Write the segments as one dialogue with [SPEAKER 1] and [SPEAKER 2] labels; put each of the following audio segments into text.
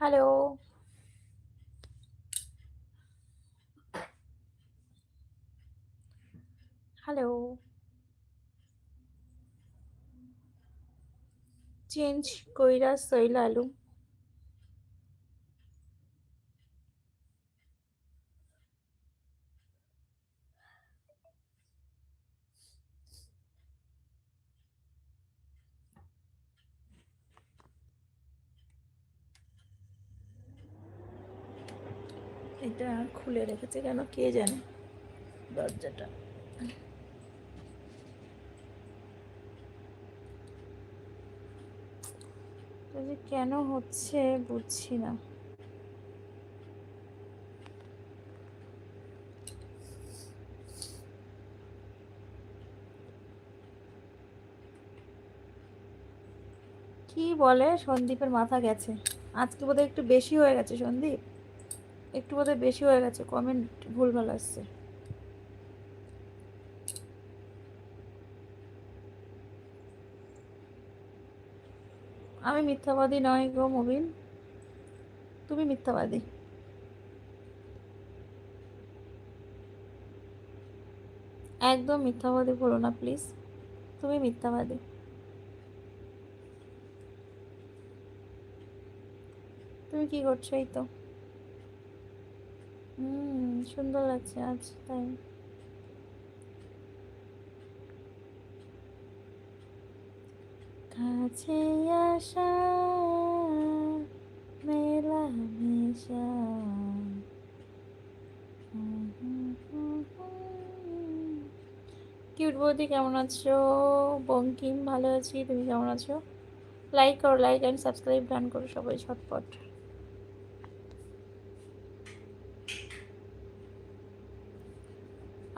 [SPEAKER 1] Hello. Hello. Change koira soy lalu. এটা খুলে রেখেছে কেন? কে জানে? দরজাটা। যে কেন হচ্ছে বুঝছি না। কি বলে? সন্দীপের মাথা গেছে। আজকে বোধহয় একটু বেশি হয়ে গেছে, সন্দীপ। একটু বোধহয় বেশি হয়ে গেছে কমেন্ট ভুলভাল আসছে। আমি মিথ্যাবাদী নয় গো মুবিন। তুমি মিথ্যাবাদী। একদম মিথ্যাবাদী বলো না প্লিজ তুমি মিথ্যাবাদী। তুমি কি করছ এই তো? হুম, সুন্দর লাগছে আজ, তাই। কাছে আসা, মেলা মেশা কিউট বৌদি, কেমন আছো? বঙ্কিম, ভালো আছি, তুমি কেমন আছো? লাইক করো লাইক অ্যান্ড সাবস্ক্রাইব ডান করো সবাই ছটপট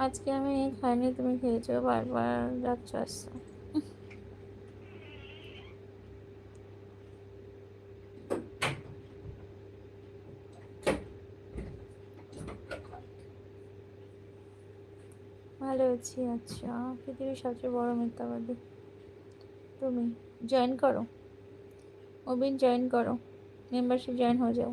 [SPEAKER 1] আজকে আমি খাইনি, তুমি খেয়েছো, বারবার যাচ্ছ আসছো ভালো আছি আচ্ছা। পৃথিবীর সবচেয়ে বড় মিথ্যাবাদী। তুমি জয়েন করো। অবিন জয়েন করো। মেম্বারশিপ জয়েন হয়ে যাও।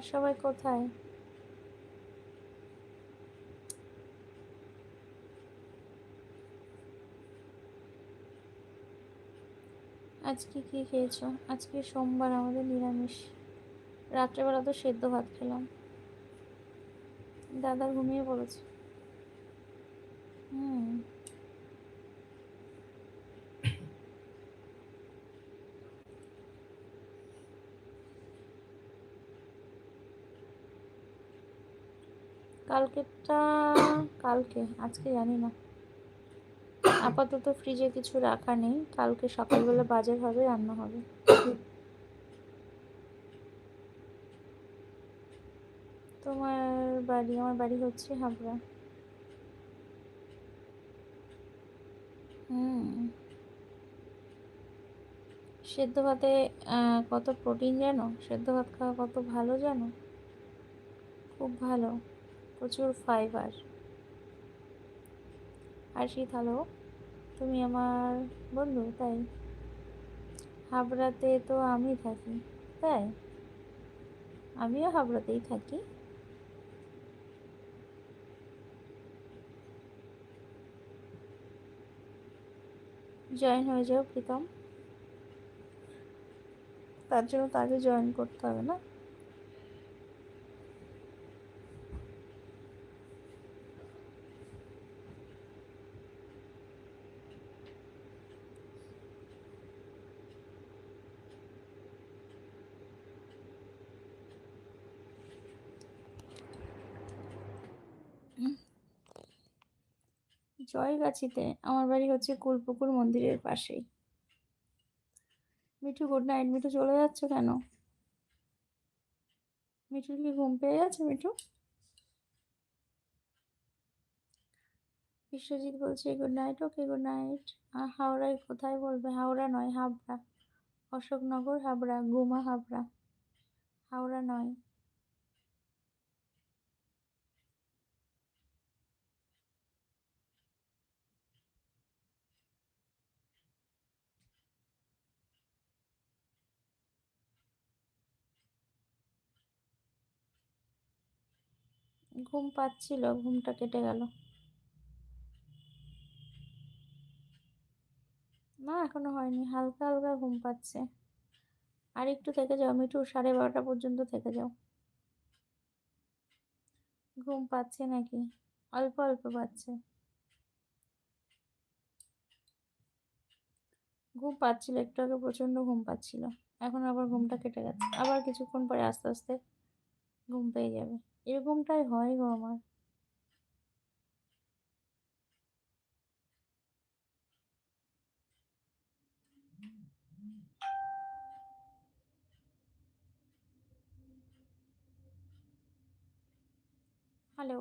[SPEAKER 1] আর সবাই কোথায়? আজকে কি খেয়েছো? আজকে সোমবার, আমাদের নিরামিষ। রাত্রেবেলা তো সেদ্ধ ভাত খেলাম। দাদা ঘুমিয়ে পড়েছে। হুম। কালকেরটা, কালকে, আজকে জানি না। আপাতত ফ্রিজে কিছু রাখা নেই, কালকে সকালবেলা বাজার হবে, রান্না হবে। তোমার বাড়ি, আমার বাড়ি হচ্ছে হাবড়া। হুম। সেদ্ধ ভাতে কত প্রোটিন জানো? সেদ্ধ ভাত খাওয়া কত ভালো জানো? খুব ভালো। প্রচুর ফাইবার আর শীত হ্যালো তুমি আমার বন্ধু, তাই? হাবড়াতে তো আমি থাকি, তাই? আমিও হাবড়াতেই থাকি। জয়েন হয়ে যাও প্রীতম। তার জন্য তাকে জয়েন করতে হবে না? জয়গাছিতে আমার বাড়ি হচ্ছে কুলপুকুর মন্দিরের পাশেই। মিঠু গুড নাইট মিঠু, চলে যাচ্ছ কেন? মিঠুর কি ঘুম পেয়ে গেছে, মিঠু? বিশ্বজিৎ বলছে good night okay good night হাওড়ায় কোথায় বলবে? হাওড়া নয়, হাবড়া। অশোকনগর, হাবড়া। গুমা, হাবড়া। হাওড়া নয়। ঘুম পাচ্ছিল, ঘুমটা কেটে গেল। না, এখনও হয়নি, হালকা হালকা ঘুম পাচ্ছে। আর একটু থেকে যাও, মিঠু, সাড়ে বারোটা পর্যন্ত থেকে যাও। ঘুম পাচ্ছে নাকি? অল্প অল্প পাচ্ছে। ঘুম পাচ্ছিল, একটু আগে প্রচণ্ড ঘুম পাচ্ছিল। এখন আবার ঘুমটা কেটে গেছে। আবার কিছুক্ষণ পরে আস্তে আস্তে ঘুম পেয়ে যাবে। এরকমটাই হয় গো আমার হ্যালো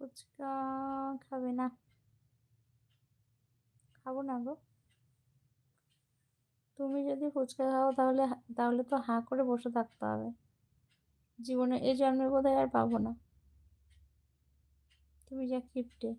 [SPEAKER 1] ফুচকা খাবে না। খাব না গো। তুমি যদি ফুচকা খাও তাহলে তাহলে তো হাঁ করে বসে থাকতে হবে। জীবনে এই জন্মে বোধহয় আর পাবো না। তুমি যা কিপটে।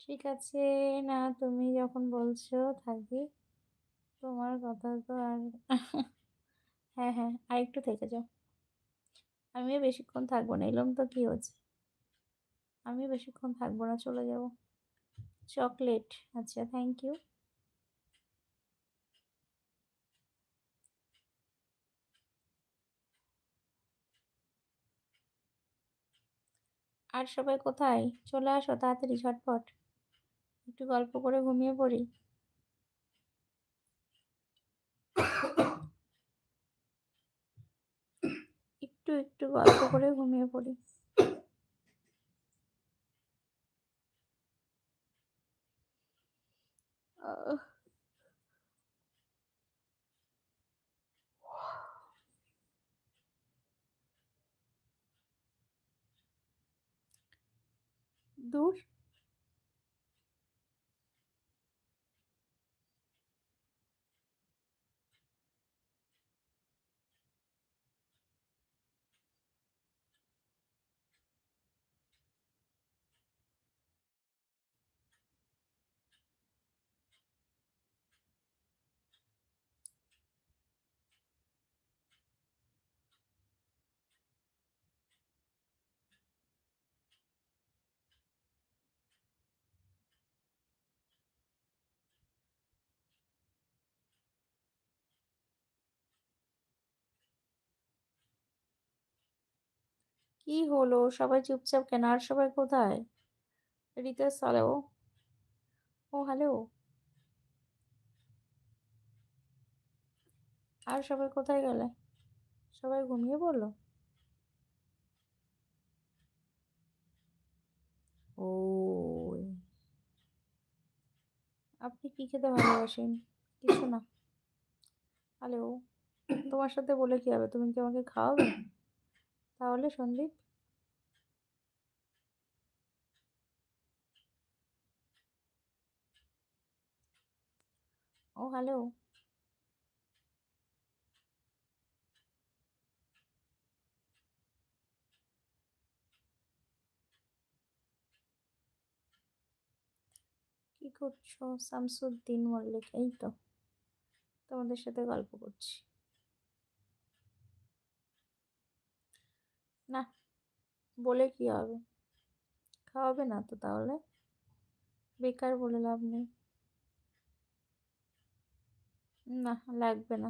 [SPEAKER 1] ঠিক আছে, না তুমি যখন বলছো থাকি তোমার কথা তো আর হ্যাঁ হ্যাঁ আর একটু থেকে যাও। আমিও বেশিক্ষণ থাকব না, এলাম তো কি হচ্ছে? আমিও বেশিক্ষণ থাকব না, চলে যাব। চকলেট। আচ্ছা থ্যাংক ইউ আর সবাই কোথায়? চলে আসো তাড়াতাড়ি, ঝটপট। একটু গল্প করে ঘুমিয়ে পড়ি। একটু একটু গল্প করে ঘুমিয়ে পড়ি। দূর। কি হলো? সবাই চুপচাপ কেন? আর সবাই কোথায়? রিতেশ হ্যালো? ও, হ্যালো? আর সবাই কোথায় গেলে? সবাই ঘুমিয়ে পড়ল? ও আপনি কি খেতে ভালোবাসেন? কিছু না। হ্যালো? তোমার সাথে বলে কি হবে? তুমি কি আমাকে খাওয়াবে? তাহলে সন্দীপ? ও হ্যালো কি করছ? শামসুদ্দিন মল্লিক এই তো। তোমাদের সাথে গল্প করছি। না, বলে কি হবে? খাওয়াবে না তো তাহলে? বেকার বলে লাভ নেই। না, লাগবে না।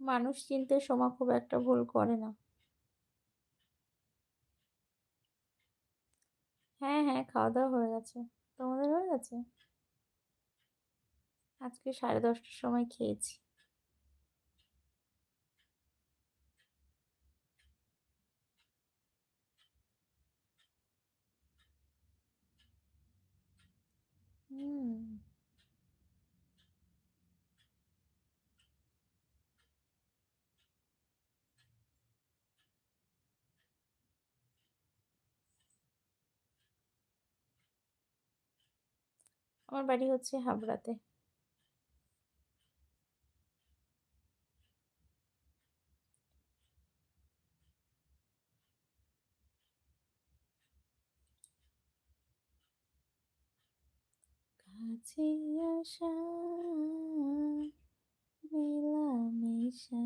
[SPEAKER 1] মানুষ চিনতে সোমা খুব একটা ভুল করে না। হ্যাঁ হ্যাঁ খাওয়া দাওয়া হয়ে গেছে। তোমাদের হয়ে গেছে? আজকে সাড়ে দশটার সময় খেয়েছি। আমার বাড়ি হচ্ছে হাবড়াতে। কাছে আসা মেলামেশা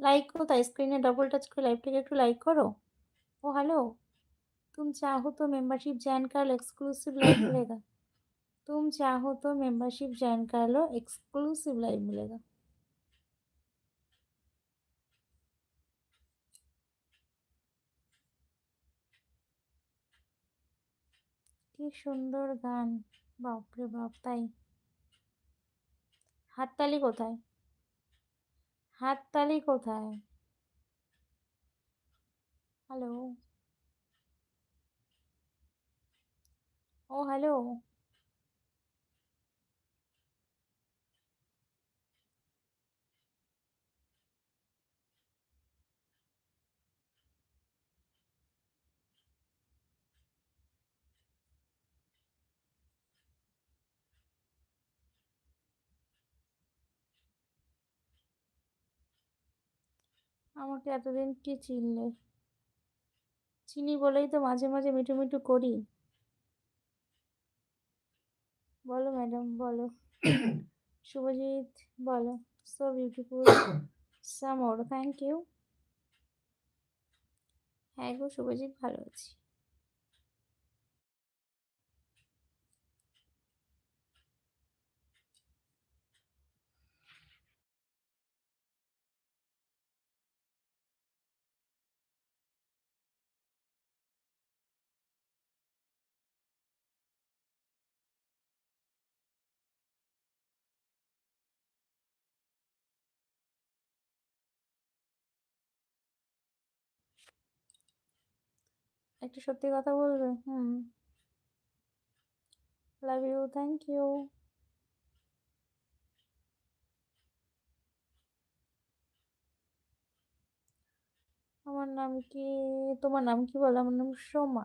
[SPEAKER 1] লাইক কোথায় স্ক্রিনে ডবল টাচ করে লাইভটাকে একটু লাইক করো ओ हेलो तुम चाहो तो मेंबरशिप ज्वाइन कर लो एक्सक्लूसिव लाइव मिलेगा तुम चाहो तो मेंबरशिप ज्वाइन कर लो एक्सक्लूसिव लाइव मिलेगा কি সুন্দর গান বাপরে বাপ তাই হাততালি কোথায় হাততালি কোথায় হ্যালো ও হ্যালো আমাকে এতদিন কি চিনলে? চিনি বলেই তো মাঝে মাঝে মিঠু মিঠু করি। বলো ম্যাডাম, বলো। শুভজিৎ, বলো। সো বিউটিফুল সামর থ্যাংক ইউ হ্যাঁ গো, শুভজিৎ ভালো আছি। একটা সত্যি কথা বলবে? হুম। লাভ ইউ থ্যাংক ইউ আমার নাম কি? তোমার নাম কি বলো? আমার নাম সোমা।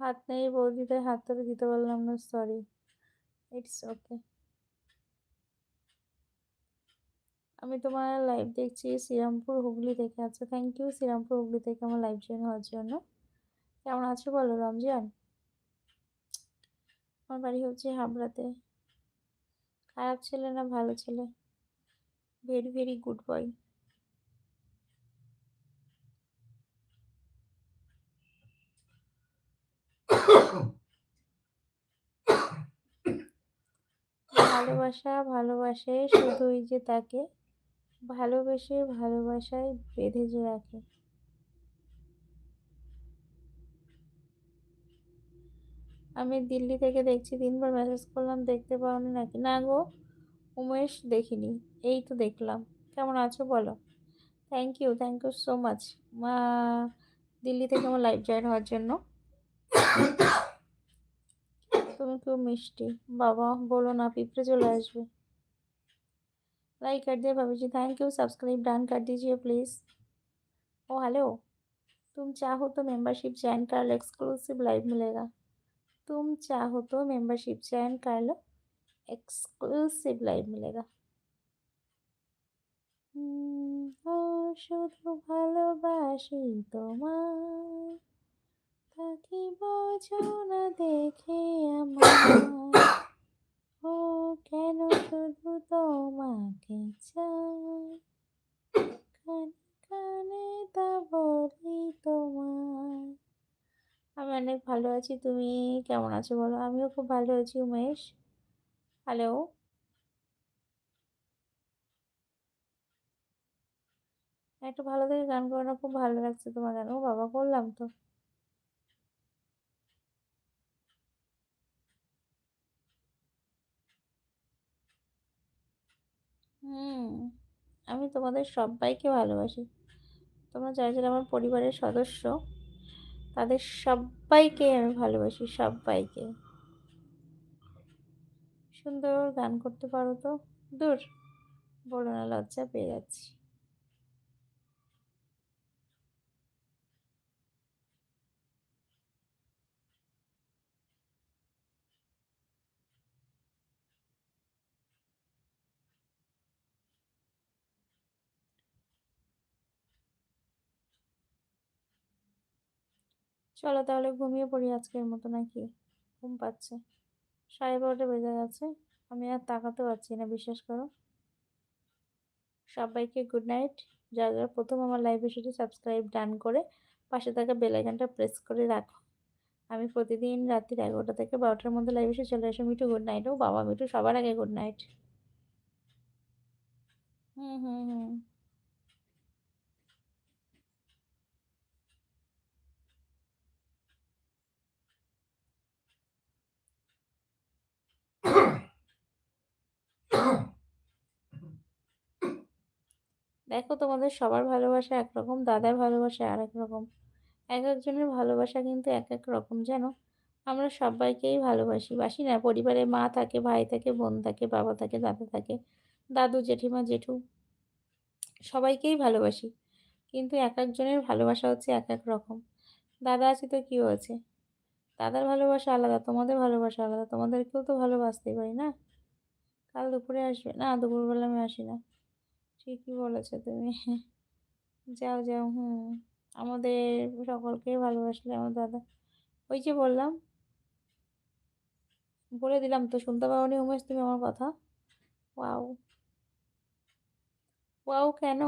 [SPEAKER 1] হাত নেই বৌদিতে হাত ধরে দিতে পারলাম না সরি ইটস ওকে আমি তোমার লাইভ দেখছি শ্রীরামপুর হুগলি থেকে। আচ্ছা থ্যাংক ইউ শ্রীরামপুর হুগলি থেকে আমার লাইভ জয়েন হওয়ার জন্য। কেমন আছো বলো, রমজান? আমার বাড়ি হচ্ছে হাবড়াতে। খারাপ ছেলে না ভালো ছেলে? ভেরি ভেরি গুড বয় ভালোবাসা ভালোবাসে শুধুই যে তাকে। ভালোবেসে ভালোবাসায় বেঁধে যে রাখে। আমি দিল্লি থেকে দেখছি তিনবার মেসেজ করলাম, দেখতে পাওনি নাকি? না গো, উমেশ দেখিনি, এই তো দেখলাম। কেমন আছো বলো? Thank you thank you so much মা, দিল্লি থেকে আমার লাইভ জয়েন হওয়ার জন্য। তুমি খুব মিষ্টি। বাবা, বলো না, পিঁপড়ে চলে আসবে। लाइक कर दिया भाभी जी थैंक यू सब्सक्राइब डन कर दीजिए प्लीज़ ओ हेलो तुम चाहो तो मेंबरशिप ज्वाइन कर लो एक्सक्लूसिव लाइव मिलेगा तुम चाहो तो मेंबरशिप ज्वाइन कर लो एक्सक्लूसिव लाइव मिलेगा ও শুধু ভালোবাসি তোমার কি বোঝো না দেখে আমার ও কেন শুধু তোমাকে চাই? কানে তা বলি তোমার আমি অনেক ভালো আছি, তুমি কেমন আছো বলো? আমিও খুব ভালো আছি, উমেশ। হ্যালো একটু ভালো থেকে গান করো না খুব ভালো লাগছে তোমার গান ও বাবা করলাম তো। হুম, আমি তোমাদের সবাইকে ভালোবাসি। তোমরা যারা যারা আমার পরিবারের সদস্য, তাদের সবাইকে আমি ভালোবাসি, সবাইকে। সুন্দর গান করতে পারো তো? দূর। বলো না, লজ্জা পেয়ে যাচ্ছি। চলো তাহলে ঘুমিয়ে পড়ি আজকের মতো নাকি? ঘুম পাচ্ছে। সাড়ে বারোটা বেজে গেছে। আমি আর তাকাতে পারছি না, বিশ্বাস করো। সবাইকে গুড নাইট যারা যারা প্রথম আমার লাইভ এসেছে সাবস্ক্রাইব ডান করে পাশে থাকা বেল আইকনটা প্রেস করে রাখো। আমি প্রতিদিন রাত্রির এগারোটা থেকে বারোটার মধ্যে লাইভ এসে চলে আসো মিঠু গুড নাইট ও বাবা মিঠু সবার আগে গুড নাইট হুম হুম হুম। দেখো তোমাদের সবার ভালোবাসা একরকম, দাদার ভালোবাসা আর এক রকম। এক একজনের ভালোবাসা কিন্তু এক এক রকম, জানো? আমরা সবাইকেই ভালোবাসি। বাসি না, পরিবারে মা থাকে, ভাই থাকে, বোন থাকে, বাবা থাকে, দাদা থাকে, দাদু, জেঠিমা, জেঠু, সবাইকেই ভালোবাসি। কিন্তু এক একজনের ভালোবাসা হচ্ছে এক এক রকম। দাদা আছে তো কী হয়েছে দাদার ভালোবাসা আলাদা, তোমাদের ভালোবাসা আলাদা, তোমাদেরকেও তো ভালোবাসতেই পারি না? কাল দুপুরে আসবে? না, দুপুরবেলা আমি আসি না। ঠিকই বলেছ তুমি। যাও যাও, হুম। আমাদের সকলকে ভালোবাসলে আমার দাদা। ওই যে বললাম, বলে দিলাম তো, শুনতে পাওনি উমেশ তুমি আমার কথা। ওয়াও। ওয়াও কেন?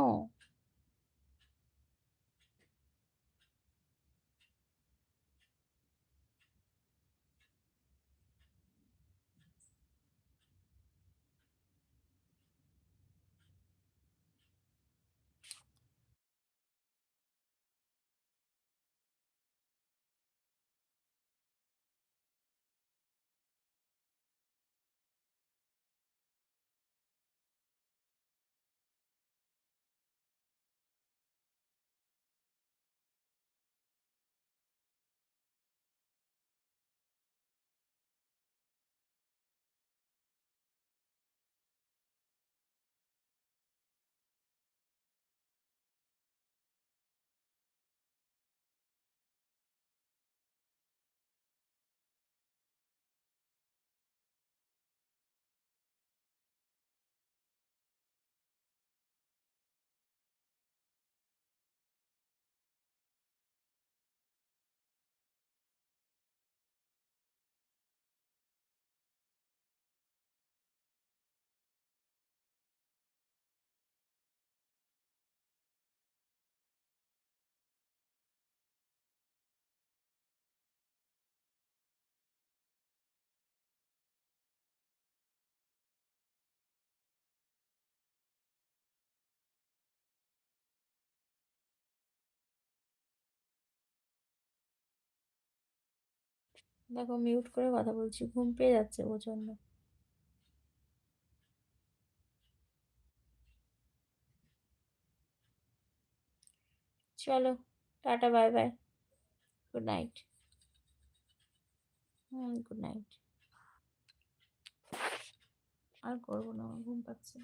[SPEAKER 1] দেখো মিউট করে কথা বলছি, ঘুম পেয়ে যাচ্ছে প্রচণ্ড। চলো, tata bye bye good night হুম গুড নাইট আর করব না ঘুম পাচ্ছে